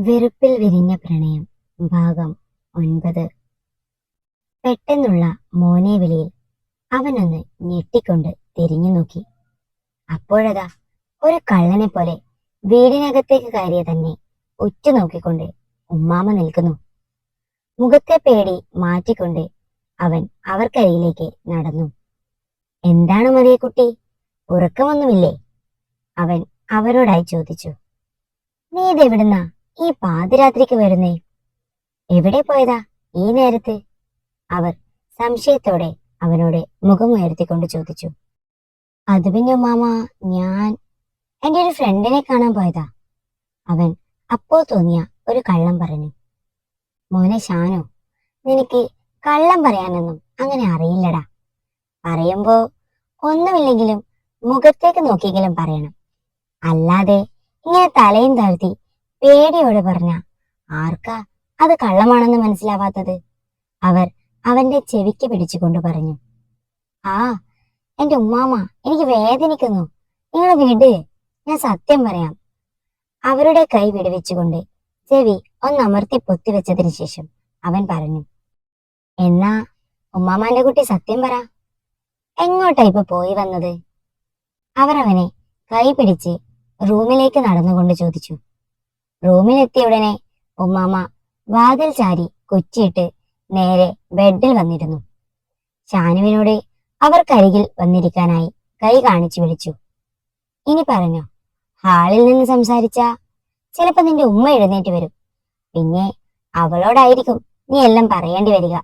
വെറുപ്പിൽ വിരിഞ്ഞ പ്രണയം. ഭാഗം ഒൻപത്. പെട്ടെന്നുള്ള മോനെ വിളിയിൽ അവനൊന്ന് ഞെട്ടിക്കൊണ്ട് തിരിഞ്ഞു നോക്കി. അപ്പോഴതാ ഒരു കള്ളനെ പോലെ വീടിനകത്തേക്ക് കയറിയ തന്നെ ഉറ്റുനോക്കിക്കൊണ്ട് ഉമ്മാമ നിൽക്കുന്നു. മുഖത്തെ പേടി മാറ്റിക്കൊണ്ട് അവൻ അവർക്കരിയിലേക്ക് നടന്നു. എന്താണ് മതിയെ കുട്ടി? ഉറക്കമൊന്നുമില്ലേ? അവൻ അവരോടായി ചോദിച്ചു. നീ ഇതെവിടുന്നാ? ഈ പാതിരാത്രിക്ക് വരുന്നേ എവിടെ പോയതാ ഈ നേരത്ത്? അവർ സംശയത്തോടെ അവനോട് മുഖമുയർത്തിക്കൊണ്ട് ചോദിച്ചു. അത് പിന്നെ മാമ ഞാൻ എന്റെ ഒരു ഫ്രണ്ടിനെ കാണാൻ പോയതാ അവൻ അപ്പോൾ തോന്നിയ ഒരു കള്ളം പറഞ്ഞു. മോനെ ഷാനോ നിനക്ക് കള്ളം പറയാനൊന്നും അങ്ങനെ അറിയില്ലടാ. പറയുമ്പോ ഒന്നുമില്ലെങ്കിലും മുഖത്തേക്ക് നോക്കിയെങ്കിലും പറയണം. അല്ലാതെ ഇങ്ങനെ തലയും താഴ്ത്തി പേടിയോടെ പറഞ്ഞ ആർക്കാ? അത് കള്ളമാണെന്ന് മനസ്സിലാവാത്തത്? അവർ അവന്റെ ചെവിക്ക് പിടിച്ചുകൊണ്ട് പറഞ്ഞു ആ എന്റെ ഉമ്മാമ എനിക്ക് വേദനിക്കുന്നു. നിങ്ങൾ വിട് ഞാൻ സത്യം പറയാം. അവരുടെ കൈ വിടുവിച്ചുകൊണ്ട് ചെവി ഒന്നമർത്തി പൊത്തിവെച്ചതിന് ശേഷം അവൻ പറഞ്ഞു എന്നാ ഉമ്മാമാന്റെ കുട്ടി സത്യം പറ. എങ്ങോട്ടാ ഇപ്പൊ പോയി വന്നത്? അവർ അവനെ കൈ പിടിച്ച് റൂമിലേക്ക് നടന്നുകൊണ്ട് ചോദിച്ചു റൂമിലെത്തിയ ഉടനെ ഉമ്മാമ വാതിൽ ചാരി കൊച്ചിയിട്ട് നേരെ ബെഡിൽ വന്നിരുന്നു. ഷാനുവിനോട് അവർക്കരികിൽ വന്നിരിക്കാനായി കൈ കാണിച്ചു വിളിച്ചു. ഇനി പറഞ്ഞോ ഹാളിൽ നിന്ന് സംസാരിച്ച? ചിലപ്പോ നിന്റെ ഉമ്മ എഴുന്നേറ്റ് വരും. പിന്നെ അവളോടായിരിക്കും നീ എല്ലാം പറയേണ്ടി വരിക.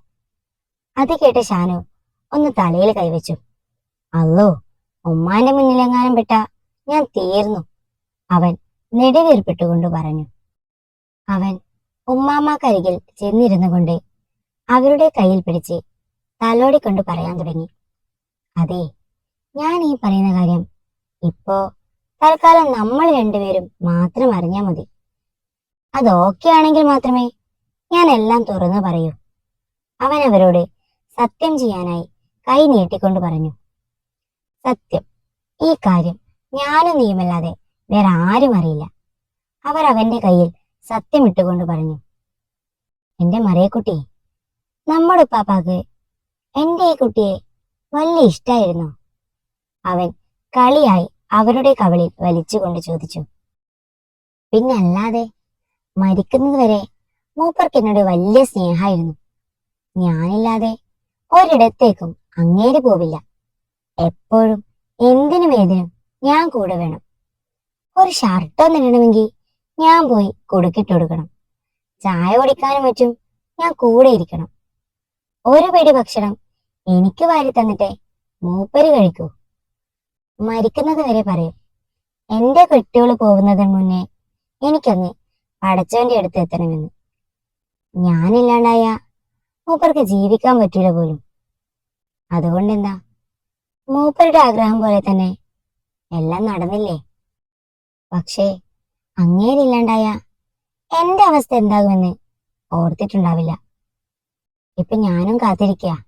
അത് കേട്ട് ഷാനു ഒന്ന് തലയിൽ കൈവച്ചു. അല്ലോ ഉമ്മാന്റെ മുന്നിലെങ്ങാനും പെട്ട ഞാൻ തീർന്നു. അവൻ നെടുവീർപ്പിട്ടുകൊണ്ട് പറഞ്ഞു. അവൻ ഉമ്മാമാക്കരികിൽ ചെന്നിരുന്നു കൊണ്ട് അവരുടെ കയ്യിൽ പിടിച്ച് തലോടിക്കൊണ്ട് പറയാൻ തുടങ്ങി. അതെ ഞാൻ ഈ പറയുന്ന കാര്യം ഇപ്പോ തൽക്കാലം നമ്മൾ രണ്ടുപേരും മാത്രം അറിഞ്ഞാൽ മതി. അത് ഓക്കെ ആണെങ്കിൽ മാത്രമേ ഞാൻ എല്ലാം തുറന്നു പറയൂ. അവൻ അവരോട് സത്യം ചെയ്യാനായി കൈ നീട്ടിക്കൊണ്ട് പറഞ്ഞു. സത്യം ഈ കാര്യം ഞാനും നീയുമല്ലാതെ വേറെ ആരും അറിയില്ല. അവർ അവന്റെ കയ്യിൽ സത്യമിട്ടുകൊണ്ട് പറഞ്ഞു എന്റെ മറിയക്കുട്ടി നമ്മുടെ ഉപ്പാപ്പാക്ക് എന്റെ ഈ കുട്ടിയെ വലിയ ഇഷ്ടായിരുന്നു? അവൻ കളിയായി അവരുടെ കവളിൽ വലിച്ചുകൊണ്ട് ചോദിച്ചു പിന്നല്ലാതെ മരിക്കുന്നത് വരെ മൂപ്പർക്ക് എന്നോട് വലിയ സ്നേഹമായിരുന്നു ഞാനില്ലാതെ ഒരിടത്തേക്കും അങ്ങേര് പോവില്ല. എപ്പോഴും എന്തിനും ഏതിനും ഞാൻ കൂടെ വേണം. ഒരു ഷർട്ട് ഇടണമെങ്കിൽ ഞാൻ പോയി കൊടുക്കിട്ട് കൊടുക്കണം. ചായ കുടിക്കാനും പറ്റും ഞാൻ കൂടെ ഇരിക്കണം. ഒരു പിടി ഭക്ഷണം എനിക്ക് വാരി തന്നിട്ടേ മൂപ്പര് കഴിക്കൂ. മരിക്കുന്നത് വരെ പറയും എന്റെ കെട്ടികൾ പോകുന്നതിന് മുന്നേ എനിക്കൊന്ന് പടച്ചവന്റെ അടുത്ത് എത്തണമെന്ന്. ഞാനില്ലാണ്ടായ മൂപ്പർക്ക് ജീവിക്കാൻ പറ്റില്ല പോലും. അതുകൊണ്ടെന്താ? മൂപ്പരുടെ ആഗ്രഹം പോലെ തന്നെ എല്ലാം നടന്നില്ലേ? പക്ഷേ അങ്ങേരില്ലാണ്ടായ എന്റെ അവസ്ഥ എന്താകുമെന്ന് ഓർത്തിട്ടുണ്ടാവില്ല. ഇപ്പൊ ഞാനും കാത്തിരിക്കുക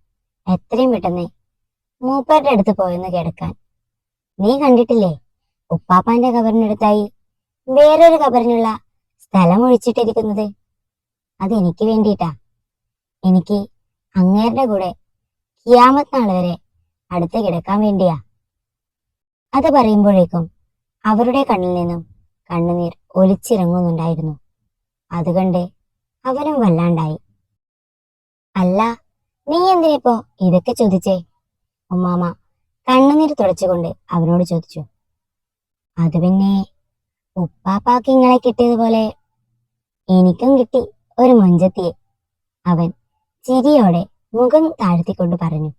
എത്രയും പെട്ടെന്ന് മൂപ്പരുടെ അടുത്ത് പോയെന്ന് കിടക്കാൻ. നീ കണ്ടിട്ടില്ലേ? ഉപ്പാപ്പാന്റെ കബറിനടുത്തായി വേറൊരു കബറിനുള്ള സ്ഥലം ഒഴിച്ചിട്ടിരിക്കുന്നത്. അത് എനിക്ക് വേണ്ടിയിട്ടാ. എനിക്ക് അങ്ങേരുടെ കൂടെ കിയാമത്ത് നാൾ വരെ അടുത്ത് കിടക്കാൻ വേണ്ടിയാ. അത് പറയുമ്പോഴേക്കും അവരുടെ കണ്ണിൽ നിന്നും കണ്ണുനീർ ഒലിച്ചിറങ്ങുന്നുണ്ടായിരുന്നു. അതുകണ്ട് അവനും വല്ലാണ്ടായി. അല്ല നീ എന്തിനിപ്പോ ഇതൊക്കെ ചോദിച്ചേ? ഉമ്മാമ കണ്ണുനീർ തുടച്ചുകൊണ്ട് അവനോട് ചോദിച്ചു. അത് പിന്നെ ഉപ്പാപ്പാക്ക് ഇങ്ങളെ കിട്ടിയതുപോലെ എനിക്കും കിട്ടി ഒരു മൊഞ്ചത്തിയെ അവൻ ചിരിയോടെ മുഖം താഴ്ത്തിക്കൊണ്ട് പറഞ്ഞു.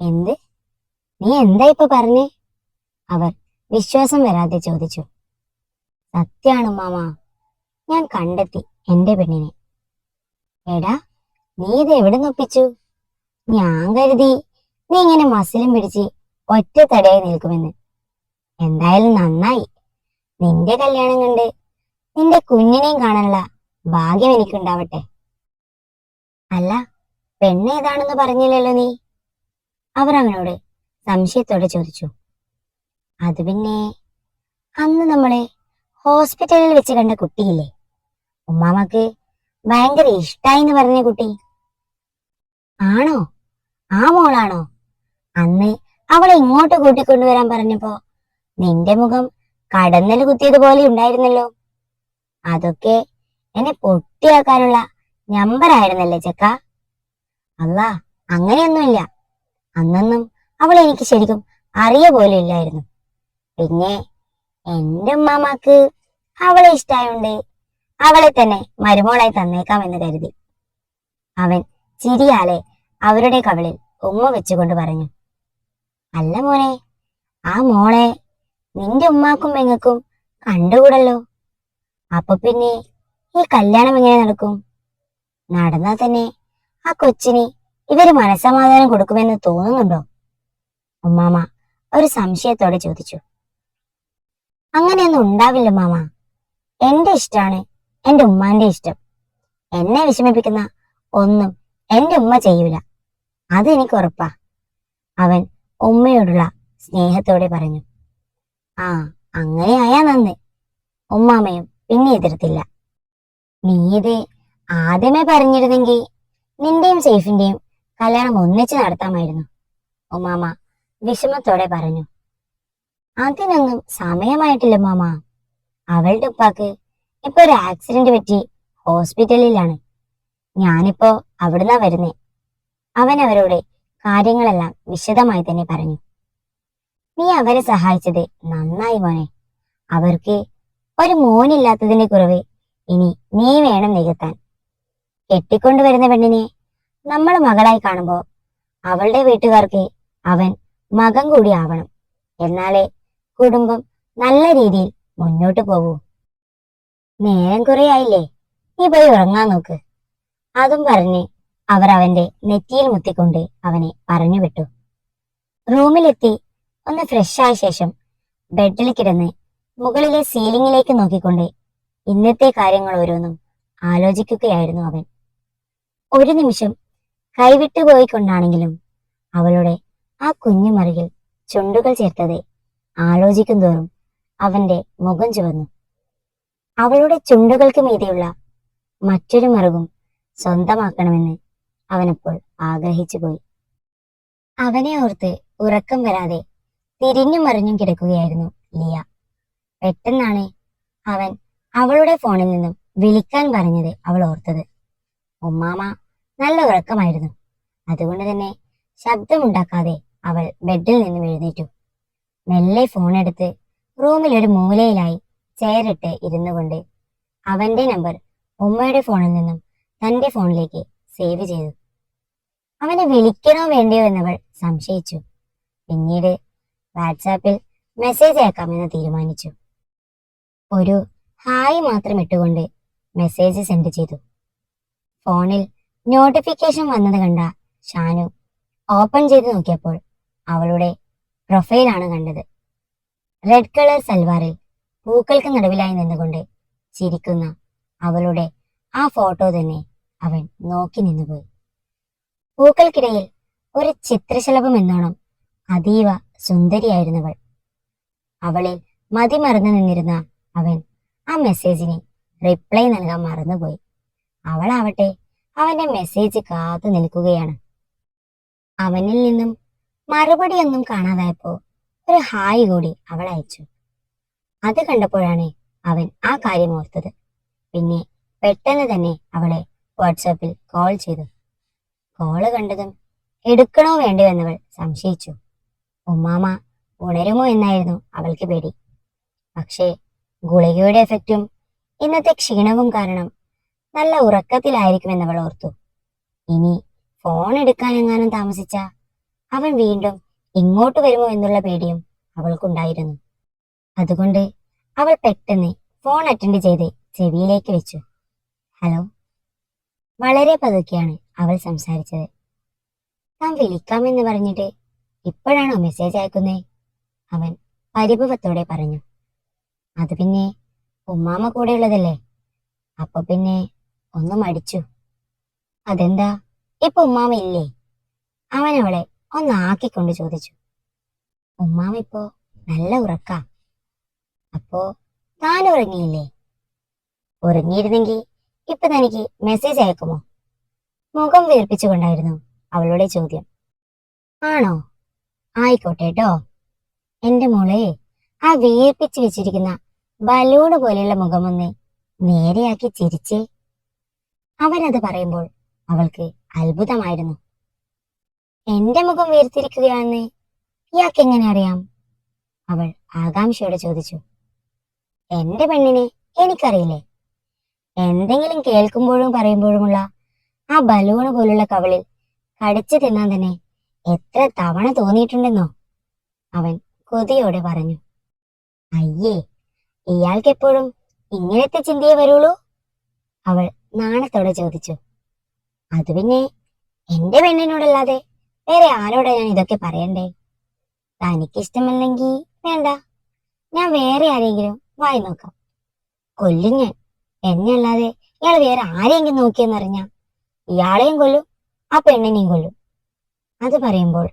എന്ത്? നീ എന്താ ഇപ്പൊ പറഞ്ഞേ? അവർ വിശ്വാസം വരാതെ ചോദിച്ചു. സത്യാണ് മാമ ഞാൻ കണ്ടെത്തി എന്റെ പെണ്ണിനെ. എടാ നീ ഇത് എവിടെ നൊപ്പിച്ചു ഞാൻ കരുതി നീ ഇങ്ങനെ മസിലും പിടിച്ച് ഒറ്റ തടയായി നിൽക്കുമെന്ന്. എന്തായാലും നന്നായി. നിന്റെ കല്യാണം കണ്ട് നിന്റെ കുഞ്ഞിനെയും കാണാനുള്ള ഭാഗ്യം എനിക്കുണ്ടാവട്ടെ. അല്ല പെണ്ണ് ഏതാണെന്ന് പറഞ്ഞില്ലല്ലോ നീ? അവർ അവനോട് സംശയത്തോടെ ചോദിച്ചു. അത് പിന്നെ അന്ന് നമ്മളെ ഹോസ്പിറ്റലിൽ വെച്ച് കണ്ട കുട്ടിയില്ലേ? ഉമ്മാമക്ക് ഭയങ്കര ഇഷ്ടായി എന്ന് പറഞ്ഞ കുട്ടി. ആണോ? ആ മോളാണോ? അന്ന് അവളെ ഇങ്ങോട്ട് കൂട്ടിക്കൊണ്ടുവരാൻ പറഞ്ഞപ്പോ നിന്റെ മുഖം കടന്നൽ കുത്തിയതുപോലെ ഉണ്ടായിരുന്നല്ലോ. അതൊക്കെ എന്നെ പൊട്ടിയാക്കാനുള്ള നമ്പറായിരുന്നല്ലേ ചെക്ക? അല്ല അങ്ങനെയൊന്നുമില്ല. അന്നൊന്നും അവൾ എനിക്ക് ശരിക്കും അറിയ പോലും ഇല്ലായിരുന്നു. പിന്നെ എന്റെ ഉമ്മാമാക്ക് അവളെ ഇഷ്ടായോണ്ട് അവളെ തന്നെ മരുമോളായി തന്നേക്കാം എന്ന് കരുതി. അവൻ ചിരിയാലെ അവരുടെ കവളിൽ ഉമ്മ വെച്ചുകൊണ്ട് പറഞ്ഞു അല്ല മോനെ ആ മോളെ നിന്റെ ഉമ്മാക്കും പെങ്ങക്കും കണ്ടുകൂടല്ലോ. അപ്പൊ പിന്നെ ഈ കല്യാണം എങ്ങനെ നടക്കും? നടന്നാൽ തന്നെ ആ കൊച്ചിന് ഇവർ മനസമാധാനം കൊടുക്കുമെന്ന് തോന്നുന്നുണ്ടോ? ഉമ്മാമ ഒരു സംശയത്തോടെ ചോദിച്ചു അങ്ങനെയൊന്നും ഉണ്ടാവില്ല മാമ. എന്റെ ഇഷ്ടമാണ് എന്റെ ഉമ്മാന്റെ ഇഷ്ടം. എന്നെ വിഷമിപ്പിക്കുന്ന ഒന്നും എന്റെ ഉമ്മ ചെയ്യൂല. അത് എനിക്ക് ഉറപ്പാ. അവൻ ഉമ്മയോടുള്ള സ്നേഹത്തോടെ പറഞ്ഞു. ആ അങ്ങനെ ആയാ നന്ന്. ഉമ്മാമയും പിന്നെ എതിർത്തില്ല. നീ ഇത് ആദ്യമേ പറഞ്ഞിരുന്നെങ്കിൽ നിന്റെയും സേഫിന്റെയും കല്യാണം ഒന്നിച്ച് നടത്താമായിരുന്നു. ഉമ്മാമ വിഷമത്തോടെ പറഞ്ഞു. അതിനൊന്നും സമയമായിട്ടില്ല മാമ. അവളുടെ ഉപ്പാക്ക് ഇപ്പൊ ഒരു ആക്സിഡന്റ് പറ്റി ഹോസ്പിറ്റലിലാണ് ഞാനിപ്പോ അവിടുന്നാ വരുന്നേ. അവൻ അവരോട് കാര്യങ്ങളെല്ലാം വിശദമായി തന്നെ പറഞ്ഞു. നീ അവരെ സഹായിച്ചത് നന്നായി മോനെ. അവർക്ക് ഒരു മോനില്ലാത്തതിന്റെ കുറവ് ഇനി നീ വേണം നികത്താൻ. കെട്ടിക്കൊണ്ടുവരുന്ന പെണ്ണിനെ നമ്മൾ മകളായി കാണുമ്പോൾ അവളുടെ വീട്ടുകാർക്ക് അവൻ മകൻ കൂടി ആവണം. എന്നാലേ കുടുംബം നല്ല രീതിയിൽ മുന്നോട്ട് പോകൂ. നേരം കുറെ ആയില്ലേ? നീ പോയി ഉറങ്ങാൻ നോക്ക്. അതും പറഞ്ഞ് അവർ അവന്റെ നെറ്റിയിൽ മുത്തിക്കൊണ്ട് അവനെ പറഞ്ഞു വിട്ടു. റൂമിലെത്തി ഒന്ന് ഫ്രഷ് ആയ ശേഷം ബെഡിൽ കിടന്ന് മുകളിലെ സീലിംഗിലേക്ക് നോക്കിക്കൊണ്ട് ഇന്നത്തെ കാര്യങ്ങൾ ഓരോന്നും ആലോചിക്കുകയായിരുന്നു അവൻ. ഒരു നിമിഷം കൈവിട്ടു പോയിക്കൊണ്ടാണെങ്കിലും അവളുടെ ആ കുഞ്ഞു മറുകിൽ ചുണ്ടുകൾ ചേർത്തത് ആലോചിക്കും തോറും അവന്റെ മുഖം ചുവന്നു. അവളുടെ ചുണ്ടുകൾക്ക് മീതെയുള്ള മറ്റൊരു മറുകും സ്വന്തമാക്കണമെന്ന് അവനപ്പോൾ ആഗ്രഹിച്ചു പോയി. അവനെ ഓർത്ത് ഉറക്കം വരാതെ തിരിഞ്ഞും മറിഞ്ഞും കിടക്കുകയായിരുന്നു ലിയ. പെട്ടെന്നാണ് അവൻ അവളുടെ ഫോണിൽ നിന്നും വിളിക്കാൻ പറഞ്ഞത് അവൾ ഓർത്തത്. ഉമ്മാമ നല്ല ഉറക്കമായിരുന്നു. അതുകൊണ്ട് തന്നെ ശബ്ദമുണ്ടാക്കാതെ അവൾ ബെഡിൽ നിന്നും എഴുന്നേറ്റു. മെല്ലെ ഫോണെടുത്ത് റൂമിൽ ഒരു മൂലയിലായി ചെയറിട്ട് ഇരുന്നു കൊണ്ട് അവന്റെ നമ്പർ ഉമ്മയുടെ ഫോണിൽ നിന്നും തന്റെ ഫോണിലേക്ക് സേവ് ചെയ്തു. അവനെ വിളിക്കണോ വേണ്ടയോ എന്നവൾ സംശയിച്ചു. പിന്നീട് വാട്സാപ്പിൽ മെസ്സേജ് അയക്കാമെന്ന് തീരുമാനിച്ചു. ഒരു ഹായ് മാത്രം ഇട്ടുകൊണ്ട് മെസ്സേജ് സെൻഡ് ചെയ്തു. ഫോണിൽ നോട്ടിഫിക്കേഷൻ വന്നത് കണ്ട ഷാനു ഓപ്പൺ ചെയ്ത് നോക്കിയപ്പോൾ അവളുടെ പ്രൊഫൈലാണ് കണ്ടത്. റെഡ് കളർ സൽവാറിൽ പൂക്കൾക്ക് നടുവിലായി നിന്നുകൊണ്ട് ചിരിക്കുന്ന അവളുടെ ആ ഫോട്ടോ തന്നെ അവൻ നോക്കി നിന്നുപോയി. പൂക്കൾക്കിടയിൽ ഒരു ചിത്രശലഭം എന്നോണം അതീവ സുന്ദരിയായിരുന്നവൾ. അവളിൽ മതിമറന്നു നിന്നിരുന്ന അവൻ ആ മെസ്സേജിന് റിപ്ലൈ നൽകാൻ മറന്നുപോയി. അവളാവട്ടെ അവന്റെ മെസ്സേജ് കാത്തു നിൽക്കുകയാണ്. അവനിൽ നിന്നും മറുപടിയൊന്നും കാണാതായപ്പോ ഒരു ഹായ് കൂടി അവൾ അയച്ചു. അത് കണ്ടപ്പോഴാണ് അവൻ ആ കാര്യം ഓർത്തത്. പിന്നെ പെട്ടെന്ന് തന്നെ അവളെ വാട്സാപ്പിൽ കോൾ ചെയ്തു. കോൾ കണ്ടതും എടുക്കണോ എന്നവൾ സംശയിച്ചു. ഉമ്മാമ ഉണരുമോ എന്നായിരുന്നു അവൾക്ക് പേടി. പക്ഷേ ഗുളികയുടെ എഫക്റ്റും ഇന്നത്തെ ക്ഷീണവും കാരണം നല്ല ഉറക്കത്തിലായിരിക്കുമെന്നവൾ ഓർത്തു. ഇനി ഫോൺ എടുക്കാനെങ്ങാനും താമസിച്ച അവൻ വീണ്ടും ഇങ്ങോട്ട് വരുമോ എന്നുള്ള പേടിയും അവൾക്കുണ്ടായിരുന്നു. അതുകൊണ്ട് അവൾ പെട്ടെന്ന് ഫോൺ അറ്റൻഡ് ചെയ്ത് ചെവിയിലേക്ക് വെച്ചു. ഹലോ വളരെ പതുക്കെയാണ് അവൾ സംസാരിച്ചത്. താൻ വിളിക്കാമെന്ന് പറഞ്ഞിട്ട് ഇപ്പോഴാണോ മെസ്സേജ് അയക്കുന്നേ? അവൻ പരിഭവത്തോടെ പറഞ്ഞു. അത് പിന്നെ ഉമ്മാമ കൂടെയുള്ളതല്ലേ? അപ്പൊ പിന്നെ ഒന്നും അടിച്ചു അതെന്താ? ഇപ്പൊ ഉമ്മാമ ഇല്ലേ? അവൻ അവളെ ഒന്നാക്കിക്കൊണ്ട് ചോദിച്ചു. ഉമ്മാമ ഇപ്പോ നല്ല ഉറക്ക. അപ്പോ താൻ ഉറങ്ങിയില്ലേ? ഉറങ്ങിയിരുന്നെങ്കിൽ ഇപ്പൊ തനിക്ക് മെസ്സേജ് അയക്കുമോ? മുഖം വീർപ്പിച്ചുകൊണ്ടായിരുന്നു അവളുടെ ചോദ്യം. ആണോ? ആയിക്കോട്ടെ കേട്ടോ എന്റെ മോളെ ആ വീർപ്പിച്ച് വെച്ചിരിക്കുന്ന ബലൂണ് പോലെയുള്ള മുഖമൊന്ന് നേരെയാക്കി ചിരിച്ചേ. അവനത് പറയുമ്പോൾ അവൾക്ക് അത്ഭുതമായിരുന്നു. എന്റെ മുഖം വീർത്തിരിക്കുകയാണെന്ന് ഇയാൾക്ക് എങ്ങനെ അറിയാം? അവൾ ആകാംക്ഷയോടെ ചോദിച്ചു. എന്റെ പെണ്ണിനെ എനിക്കറിയില്ലേ? എന്തെങ്കിലും കേൾക്കുമ്പോഴും പറയുമ്പോഴുമുള്ള ആ ബലൂണ് പോലുള്ള കവളിൽ കടിച്ചു തിന്നാൻ തന്നെ എത്ര തവണ തോന്നിയിട്ടുണ്ടെന്നോ? അവൻ കൊതിയോടെ പറഞ്ഞു. അയ്യേ ഇയാൾക്കെപ്പോഴും ഇങ്ങനത്തെ ചിന്തയെ വരുള്ളൂ? അവൾ നാണത്തോടെ ചോദിച്ചു. അത് പിന്നെ എന്റെ പെണ്ണിനോടല്ലാതെ വേറെ ആരോടാ ഞാൻ ഇതൊക്കെ പറയണ്ടേ? തനിക്കിഷ്ടമല്ലെങ്കിൽ വേണ്ട. ഞാൻ വേറെ ആരെങ്കിലും വായി നോക്കാം. കൊല്ലും ഞാൻ. എന്നെ അല്ലാതെ ഇയാൾ വേറെ ആരെയെങ്കിലും നോക്കിയെന്നറിഞ്ഞ ഇയാളെയും കൊല്ലും ആ പെണ്ണിനെയും കൊല്ലും. അത് പറയുമ്പോൾ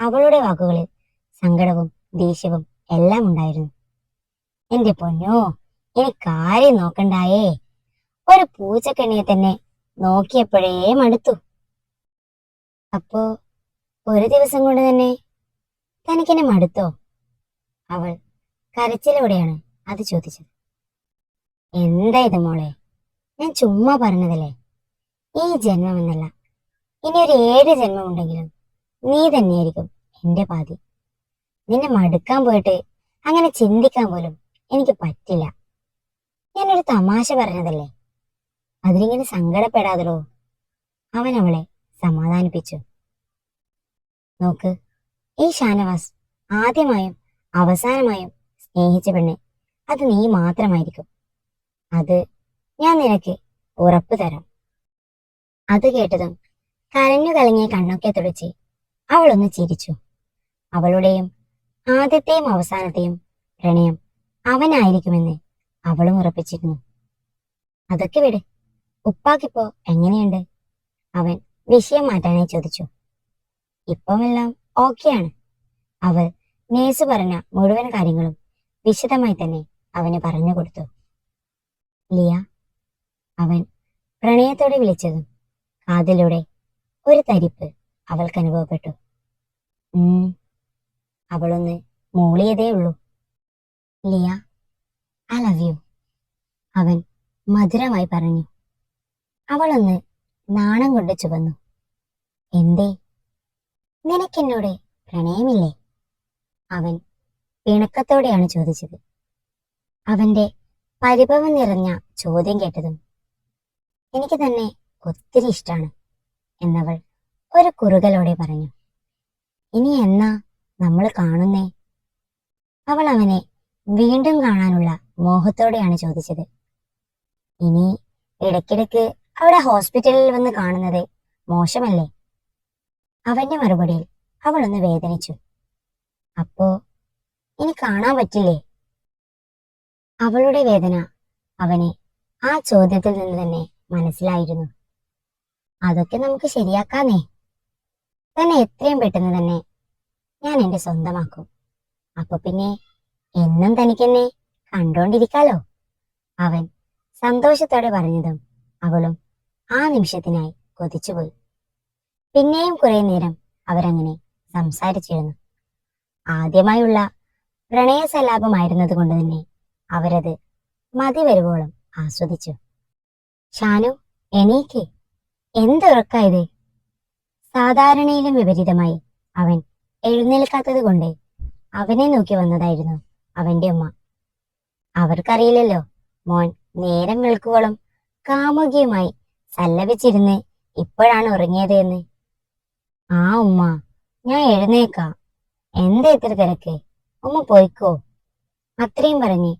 അവളുടെ വാക്കുകളിൽ സങ്കടവും ദേഷ്യവും എല്ലാം ഉണ്ടായിരുന്നു. എന്റെ പൊന്നോ എനിക്കാരെയും കാര്യം നോക്കണ്ടായേ. ഒരു പൂച്ചക്കെണ്ണിയെ തന്നെ നോക്കിയപ്പോഴേ മടുത്തു. അപ്പോ ഒരു ദിവസം കൊണ്ട് തന്നെ തനിക്കെന്നെ മടുത്തോ? അവൾ കരച്ചിലോടെയാണ് അത് ചോദിച്ചത്. എന്താ ഇത് മോളെ? ഞാൻ ചുമ്മാ പറഞ്ഞതല്ലേ? ഈ ജന്മം എന്നല്ല ഇനി ഒരു ഏഴ് ജന്മം ഉണ്ടെങ്കിലും നീ തന്നെയായിരിക്കും എന്റെ പാതി. നിന്നെ മടുക്കാൻ പോയിട്ട് അങ്ങനെ ചിന്തിക്കാൻ പോലും എനിക്ക് പറ്റില്ല. ഞാനൊരു തമാശ പറഞ്ഞതല്ലേ? അതിലിങ്ങനെ സങ്കടപ്പെടാതല്ലോ? അവൻ അവളെ സമാധാനിപ്പിച്ചു. നോക്ക്. ഈ ഷാനവാസ് ആദ്യമായും അവസാനമായും സ്നേഹിച്ച പെണ്ണെ. അത് നീ മാത്രമായിരിക്കും. അത് ഞാൻ നിനക്ക് ഉറപ്പു തരാം. അത് കേട്ടതും കരഞ്ഞു കലങ്ങിയ കണ്ണൊക്കെ തുടച്ച് അവളൊന്ന് ചിരിച്ചു. അവളുടെയും ആദ്യത്തെയും അവസാനത്തെയും പ്രണയം അവനായിരിക്കുമെന്ന് അവളും ഉറപ്പിച്ചിരുന്നു. അതൊക്കെ വിട്. ഉപ്പാക്കിപ്പോ എങ്ങനെയുണ്ട്? അവൻ വിഷയം മാറ്റാനായി ചോദിച്ചു. ഇപ്പമെല്ലാം ഓക്കെയാണ്. അവൾ നേഴ്സ് പറഞ്ഞ മുഴുവൻ കാര്യങ്ങളും വിശദമായി തന്നെ അവന് പറഞ്ഞു കൊടുത്തു. ലിയ അവൻ പ്രണയത്തോടെ വിളിച്ചതും കാതിലൂടെ ഒരു തരിപ്പ് അവൾക്ക് അനുഭവപ്പെട്ടു. അവളൊന്ന് മൂളിയതേ ഉള്ളൂ. ലിയ ഐ ലവ് യു അവൻ മധുരമായി പറഞ്ഞു. അവളൊന്ന് നാണം കൊണ്ട് ചുവന്നു. എന്തേ? നിനക്കെന്നോട് പ്രണയമില്ലേ? അവൻ പിണക്കത്തോടെയാണ് ചോദിച്ചത്. അവന്റെ പരിഭവം നിറഞ്ഞ ചോദ്യം കേട്ടതും എനിക്ക് തന്നെ ഒത്തിരി ഇഷ്ടാണ് എന്നവൾ ഒരു കുറുകലോടെ പറഞ്ഞു. ഇനി എന്നാ നമ്മൾ കാണുന്നേ? അവൾ അവനെ വീണ്ടും കാണാനുള്ള മോഹത്തോടെയാണ് ചോദിച്ചത്. ഇനി ഇടയ്ക്കിടയ്ക്ക് അവിടെ ഹോസ്പിറ്റലിൽ വന്ന് കാണുന്നത് മോശമല്ലേ? അവന്റെ മറുപടിയിൽ അവളൊന്ന് വേദനിച്ചു. അപ്പോ ഇനി കാണാൻ പറ്റില്ലേ? അവളുടെ വേദന അവനെ ആ ചോദ്യത്തിൽ നിന്ന് തന്നെ മനസ്സിലായിരുന്നു. അതൊക്കെ നമുക്ക് ശരിയാക്കാന്നേ. തന്നെ എത്രയും പെട്ടെന്ന് തന്നെ ഞാൻ എന്റെ സ്വന്തമാക്കും. അപ്പൊ പിന്നെ എന്നും തനിക്കെന്നെ കണ്ടോണ്ടിരിക്കാലോ? അവൻ സന്തോഷത്തോടെ പറഞ്ഞതും അവളും ആ നിമിഷത്തിനായി കൊതിച്ചുപോയി. പിന്നെയും കുറെ നേരം അവരങ്ങനെ സംസാരിച്ചിരുന്നു. ആദ്യമായുള്ള പ്രണയ കൊണ്ട് തന്നെ അവരത് മതി വരുവോളം ആസ്വദിച്ചു. ഷാനു എണീക്ക്. എന്തുറക്കായത്? സാധാരണയിലും വിപരീതമായി അവൻ എഴുന്നേൽക്കാത്തത് കൊണ്ട് അവനെ നോക്കി വന്നതായിരുന്നു അവന്റെ ഉമ്മ. അവർക്കറിയില്ലല്ലോ മോൻ നേരം വെളുക്കുവോളം കാമുകിയുമായി സല്ലപിച്ചിരുന്ന് ഇപ്പോഴാണ് ഉറങ്ങിയത് എന്ന്. ആ ഉമ്മ. ഞാൻ എഴുന്നേക്കാം. എന്താ ഇത്ര തിരക്ക്? ഉമ്മ പോയിക്കോ. അത്രയും പറഞ്ഞ്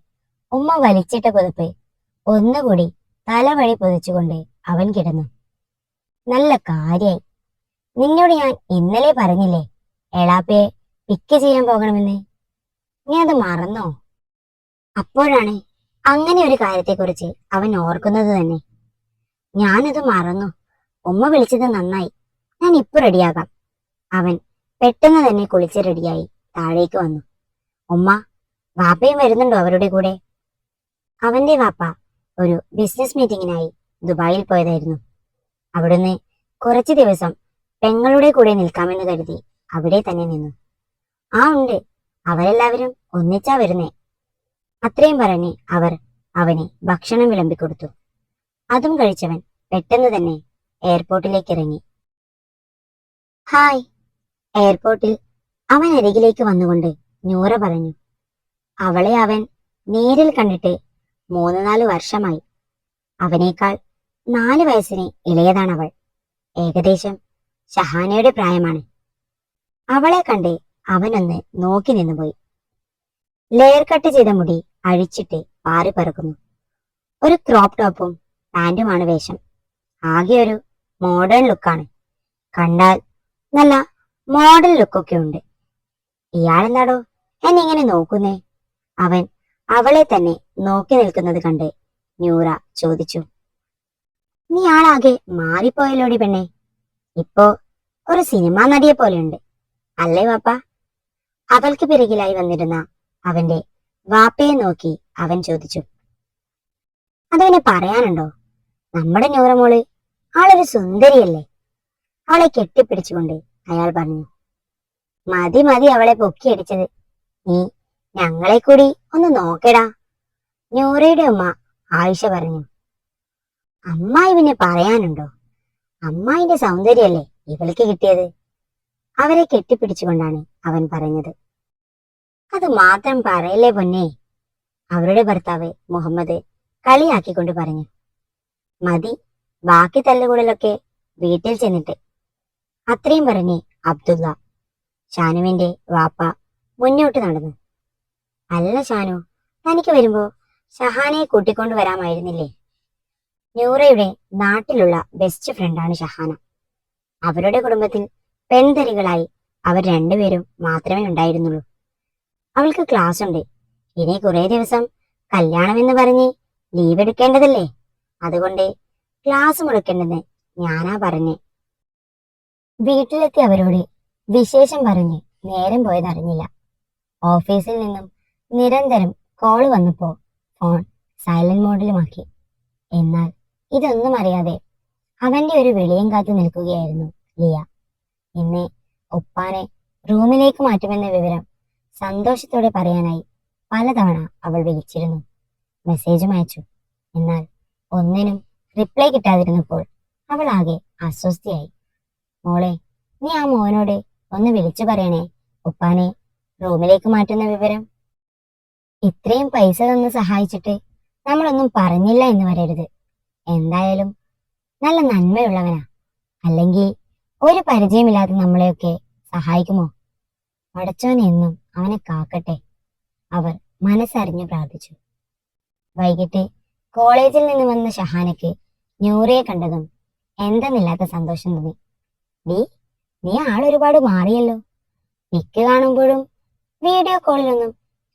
ഉമ്മ വലിച്ചിട്ട പുതപ്പ് ഒന്നുകൂടി തലവഴി പൊതിച്ചുകൊണ്ട് അവൻ കിടന്നു. നല്ല കാര്യായി. നിന്നോട് ഞാൻ ഇന്നലെ പറഞ്ഞില്ലേ എളാപ്പയെ പിക്ക് ചെയ്യാൻ പോകണമെന്ന്? നീ അത് മറന്നോ? അപ്പോഴാണ് അങ്ങനെ ഒരു കാര്യത്തെക്കുറിച്ച് അവൻ ഓർക്കുന്നത് തന്നെ. ഞാനത് മറന്നു. ഉമ്മ വിളിച്ചത് നന്നായി. ഞാൻ ഇപ്പൊ റെഡിയാകാം അവൻ പെട്ടെന്ന് തന്നെ കുളിച്ച് റെഡിയായി താഴേക്ക് വന്നു. ഉമ്മ വാപ്പയും വരുന്നുണ്ടോ അവരുടെ കൂടെ? അവന്റെ വാപ്പ ഒരു ബിസിനസ് മീറ്റിങ്ങിനായി ദുബായിൽ പോയതായിരുന്നു. അവിടുന്ന് കുറച്ചു ദിവസം പെങ്ങളുടെ കൂടെ നിൽക്കാമെന്ന് കരുതി അവിടെ തന്നെ നിന്നു. ആ ഉണ്ട് അവരെല്ലാവരും ഒന്നിച്ചാ വരുന്നേ. അത്രയും പറഞ്ഞ് അവർ അവന് ഭക്ഷണം വിളമ്പിക്കൊടുത്തു. അതും കഴിച്ചവൻ പെട്ടെന്ന് തന്നെ എയർപോർട്ടിലേക്ക് ഇറങ്ങി. ഹായ്. എയർപോർട്ടിൽ അവൻ അരികിലേക്ക് വന്നുകൊണ്ട് നൂറ പറഞ്ഞു. അവളെ അവൻ നേരിൽ കണ്ടിട്ട് മൂന്ന് നാല് വർഷമായി. അവനേക്കാൾ നാല് വയസ്സിന് അവൾ ഏകദേശം ഷഹാനയുടെ പ്രായമാണ്. അവളെ കണ്ട് അവനൊന്ന് നോക്കി നിന്നുപോയി. ലെയർ കട്ട് ചെയ്ത മുടി അഴിച്ചിട്ട് പാറി പറക്കുന്നു. ഒരു ക്രോപ്പ് ടോപ്പും പാന്റുമാണ് വേഷം. ആകെ ഒരു മോഡേൺ ലുക്കാണ് കണ്ടാൽ നല്ല മോഡൽ ലുക്കൊക്കെ ഉണ്ട്. ഇയാളെന്താടോ? എന്നിങ്ങനെ നോക്കുന്നേ? അവൻ അവളെ തന്നെ നോക്കി നിൽക്കുന്നത് കണ്ട് ന്യൂറ ചോദിച്ചു. നീ ആളാകെ മാറിപ്പോയല്ലോടി പെണ്ണെ? ഇപ്പോ ഒരു സിനിമാ നടിയെ പോലെയുണ്ട് അല്ലേ വാപ്പ? അവൾക്ക് പിറകിലായി വന്നിരുന്ന അവന്റെ വാപ്പയെ നോക്കി അവൻ ചോദിച്ചു. അതവനെ പറയാനുണ്ടോ? നമ്മുടെ ന്യൂറമോൾ ആളൊരു സുന്ദരിയല്ലേ? അവളെ കെട്ടിപ്പിടിച്ചുകൊണ്ട് അയാൾ പറഞ്ഞു മതി മതി അവളെ പൊക്കിയടിച്ചത്. നീ ഞങ്ങളെ കൂടി ഒന്ന് നോക്കടാ. ന്യൂറയുടെ ഉമ്മ ആയിഷ പറഞ്ഞു അമ്മായി പിന്നെ പറയാനുണ്ടോ? അമ്മായിന്റെ സൗന്ദര്യല്ലേ ഇവൾക്ക് കിട്ടിയത്? അവരെ കെട്ടിപ്പിടിച്ചുകൊണ്ടാണ് അവൻ പറഞ്ഞത്. അത് മാത്രം പറയല്ലേ പൊന്നേ അവരുടെ ഭർത്താവ് മുഹമ്മദ് കളിയാക്കിക്കൊണ്ട് പറഞ്ഞു മതി ബാക്കി തല്ലുകൂടലൊക്കെ വീട്ടിൽ ചെന്നിട്ട് അത്രയും പറഞ്ഞ് അബ്ദുള്ള ഷാനുവിന്റെ വാപ്പ മുന്നോട്ട് നടന്നു. അല്ല ഷാനു തനിക്ക് വരുമ്പോ ഷഹാനെ കൂട്ടിക്കൊണ്ടു വരാമായിരുന്നില്ലേ? ന്യൂറയുടെ നാട്ടിലുള്ള ബെസ്റ്റ് ഫ്രണ്ടാണ് ഷഹാന. അവരുടെ കുടുംബത്തിൽ പെൺതരികളായി അവർ രണ്ടുപേരും മാത്രമേ ഉണ്ടായിരുന്നുള്ളൂ. അവൾക്ക് ക്ലാസ് ഉണ്ട്. ഇനി കുറേ ദിവസം കല്യാണമെന്ന് പറഞ്ഞ് ലീവ് എടുക്കേണ്ടതല്ലേ? അതുകൊണ്ട് ക്ലാസ് മുടക്കേണ്ടെന്ന് ഞാനാ പറഞ്ഞേ. വീട്ടിലെത്തി അവരോട് വിശേഷം പറഞ്ഞ് നേരം പോയതറിഞ്ഞില്ല ഓഫീസിൽ നിന്നും നിരന്തരം കോൾ വന്നപ്പോൾ ഫോൺ സൈലന്റ് മോഡിലുമാക്കി എന്നാൽ ഇതൊന്നും അറിയാതെ അവന്റെ ഒരു വിളിയും കാത്തു നിൽക്കുകയായിരുന്നു ലിയ. ഇന്ന് ഉപ്പാനെ റൂമിലേക്ക് മാറ്റുമെന്ന വിവരം സന്തോഷത്തോടെ പറയാനായി പലതവണ അവൾ വിളിച്ചിരുന്നു. മെസ്സേജും അയച്ചു. എന്നാൽ ഒന്നിനും റിപ്ലൈ കിട്ടാതിരുന്നപ്പോൾ അവൾ ആകെ അസ്വസ്ഥയായി. മോളെ നീ ആ മോനോട് ഒന്ന് വിളിച്ചു പറയണേ. ഉപ്പാനെ റൂമിലേക്ക് മാറ്റുന്ന വിവരം. ഇത്രയും പൈസ തന്ന് സഹായിച്ചിട്ട് നമ്മളൊന്നും പറഞ്ഞില്ല എന്ന് വരരുത്. എന്തായാലും നല്ല നന്മയുള്ളവനാ. അല്ലെങ്കിൽ ഒരു പരിചയമില്ലാതെ നമ്മളെയൊക്കെ സഹായിക്കുമോ? പടച്ചോൻ എന്നും അവനെ കാക്കട്ടെ. അവർ മനസ്സറിഞ്ഞു പ്രാർത്ഥിച്ചു. വൈകിട്ട് കോളേജിൽ നിന്ന് വന്ന ഷഹാനയ്ക്ക് ന്യൂറയെ കണ്ടതും എന്തെന്നില്ലാത്ത സന്തോഷം തോന്നി. നീ നീ ആളൊരുപാട് മാറിയല്ലോ. പിക്ക് കാണുമ്പോഴും വീഡിയോ കോളിലൊന്നും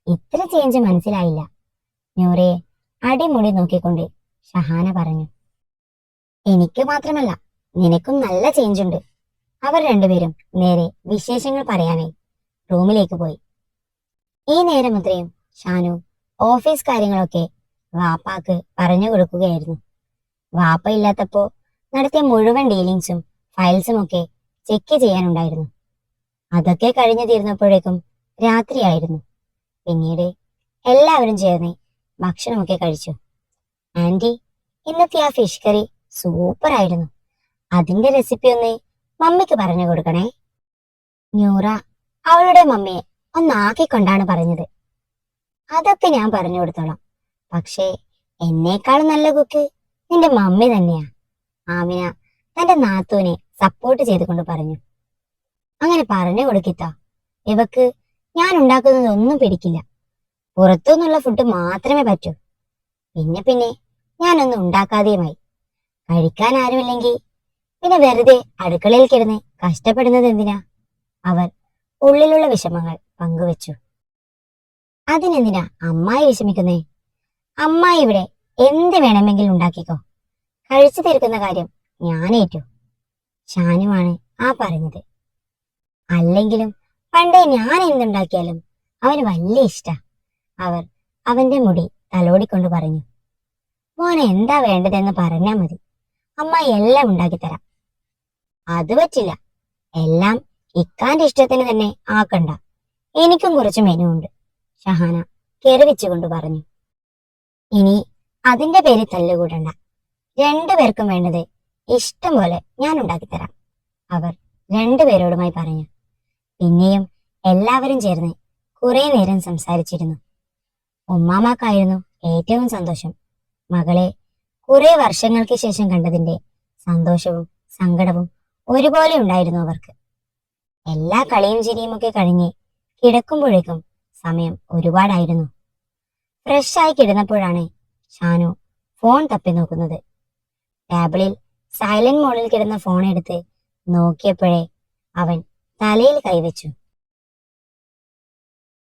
ഇത്ര ചേഞ്ച് മനസ്സിലായില്ല. ന്യൂറയെ അടിമുടി നോക്കിക്കൊണ്ട് ഷഹാന പറഞ്ഞു. എനിക്ക് മാത്രമല്ല നിനക്കും നല്ല ചേഞ്ച് ഉണ്ട്. അവർ രണ്ടുപേരും നേരെ വിശേഷങ്ങൾ പറയാനായി റൂമിലേക്ക് പോയി. ഈ നേരം അത്രയും ഷാനു ഓഫീസ് കാര്യങ്ങളൊക്കെ വാപ്പാക്ക് പറഞ്ഞു കൊടുക്കുകയായിരുന്നു. വാപ്പ ഇല്ലാത്തപ്പോ നടത്തിയ മുഴുവൻ ഡീലിങ്സും ഫയൽസും ഒക്കെ ചെക്ക് ചെയ്യാനുണ്ടായിരുന്നു. അതൊക്കെ കഴിഞ്ഞു തീർന്നപ്പോഴേക്കും രാത്രിയായിരുന്നു. പിന്നീട് എല്ലാവരും ചേർന്ന് ഭക്ഷണമൊക്കെ കഴിച്ചു. ആന്റി ഇന്നത്തെ ആ ഫിഷ് കറി സൂപ്പർ ആയിരുന്നു. അതിന്റെ റെസിപ്പി ഒന്ന് മമ്മിക്ക് പറഞ്ഞു കൊടുക്കണേ. ന്യൂറ അവളുടെ മമ്മിയെ ഒന്നാക്കിക്കൊണ്ടാണ് പറഞ്ഞത്. അതൊക്കെ ഞാൻ പറഞ്ഞു കൊടുത്തോളാം. പക്ഷേ എന്നേക്കാളും നല്ല കുക്ക് നിന്റെ മമ്മി തന്നെയാ. ആമിന തന്റെ നാത്തൂനെ സപ്പോർട്ട് ചെയ്തുകൊണ്ട് പറഞ്ഞു. അങ്ങനെ പറഞ്ഞു കൊടുക്കിത്ത ഇവക്ക് ഞാൻ ഉണ്ടാക്കുന്നതൊന്നും പിടിക്കില്ല. പുറത്തുനിന്നുള്ള ഫുഡ് മാത്രമേ പറ്റൂ. പിന്നെ പിന്നെ ഞാനൊന്നും ഉണ്ടാക്കാതെയുമായി. കഴിക്കാൻ ആരുമില്ലെങ്കിൽ പിന്നെ വെറുതെ അടുക്കളയിൽ കിടന്ന് കഷ്ടപ്പെടുന്നത് എന്തിനാ? അവർ ഉള്ളിലുള്ള വിഷമങ്ങൾ പങ്കുവച്ചു. അതിനെന്തിനാ അമ്മായി വിഷമിക്കുന്നേ? അമ്മായി ഇവിടെ എന്ത് വേണമെങ്കിലും ഉണ്ടാക്കിക്കോ. കഴിച്ചു തീർക്കുന്ന കാര്യം ഞാനേറ്റു. ഷാനുവാണ് ആ പറഞ്ഞത്. അല്ലെങ്കിലും പണ്ടേ ഞാൻ എന്തുണ്ടാക്കിയാലും അവന് വലിയ ഇഷ്ട. അവർ അവന്റെ മുടി തലോടിക്കൊണ്ട് പറഞ്ഞു മോനെ എന്താ വേണ്ടതെന്ന് പറഞ്ഞാ മതി. അമ്മ എല്ലാം ഉണ്ടാക്കി തരാം അത് പറ്റില്ല. എല്ലാം ഇക്കാന്റെ ഇഷ്ടത്തിന് തന്നെ ആക്കണ്ട. എനിക്കും കുറച്ച് മെനു ഉണ്ട് ഷഹാന കെറിവിച്ചുകൊണ്ട് പറഞ്ഞു. ഇനി അതിന്റെ പേരിൽ തല്ലുകൂടണ്ട. രണ്ടുപേർക്കും വേണ്ടത് ഇഷ്ടം പോലെ ഞാൻ ഉണ്ടാക്കി തരാം. അവർ രണ്ടുപേരോടുമായി പറഞ്ഞു. പിന്നെയും എല്ലാവരും ചേർന്ന് കുറെ നേരം സംസാരിച്ചിരുന്നു. ഉമ്മാമാക്കായിരുന്നു ഏറ്റവും സന്തോഷം. മകളെ കുറെ വർഷങ്ങൾക്ക് ശേഷം കണ്ടതിന്റെ സന്തോഷവും സങ്കടവും ഒരുപോലെ ഉണ്ടായിരുന്നു അവർക്ക്. എല്ലാ കളിയും ചിരിയുമൊക്കെ കഴിഞ്ഞ് കിടക്കുമ്പോഴേക്കും സമയം ഒരുപാടായിരുന്നു. ഫ്രഷായി കിടന്നപ്പോഴാണ് ഷാനു ഫോൺ തപ്പി നോക്കുന്നത്. ടേബിളിൽ സൈലന്റ് മോഡിൽ കിടന്ന ഫോൺ എടുത്ത് നോക്കിയപ്പോഴേ അവൻ തലയിൽ കൈവച്ചു.